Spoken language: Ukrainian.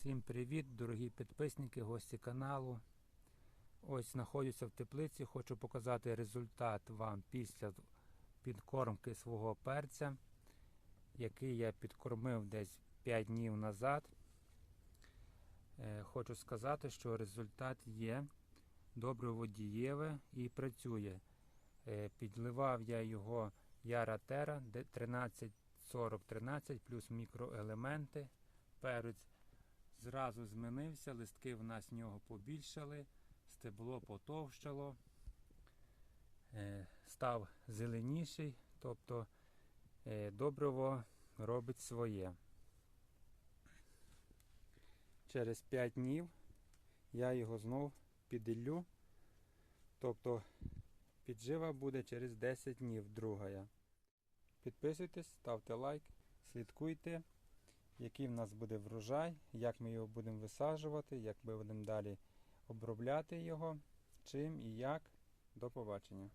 Всім привіт, дорогі підписники, гості каналу. Ось знаходжуся в теплиці, хочу показати результат вам після підкормки свого перця, який я підкормив десь 5 днів назад. Е, Хочу сказати, що результат є добре водієве і працює. Е, Підливав я його Яра Тера 134013 плюс мікроелементи. Перець зразу змінився, листки в нас в нього побільшали, стебло потовщало, е, став зеленіший, тобто е, добриво робить своє. Через 5 днів я його знов піділлю, тобто піджива буде через 10 днів другая. Підписуйтесь, ставте лайк, слідкуйте який в нас буде врожай, як ми його будемо висаджувати, як ми будемо далі обробляти його, чим і як. До побачення.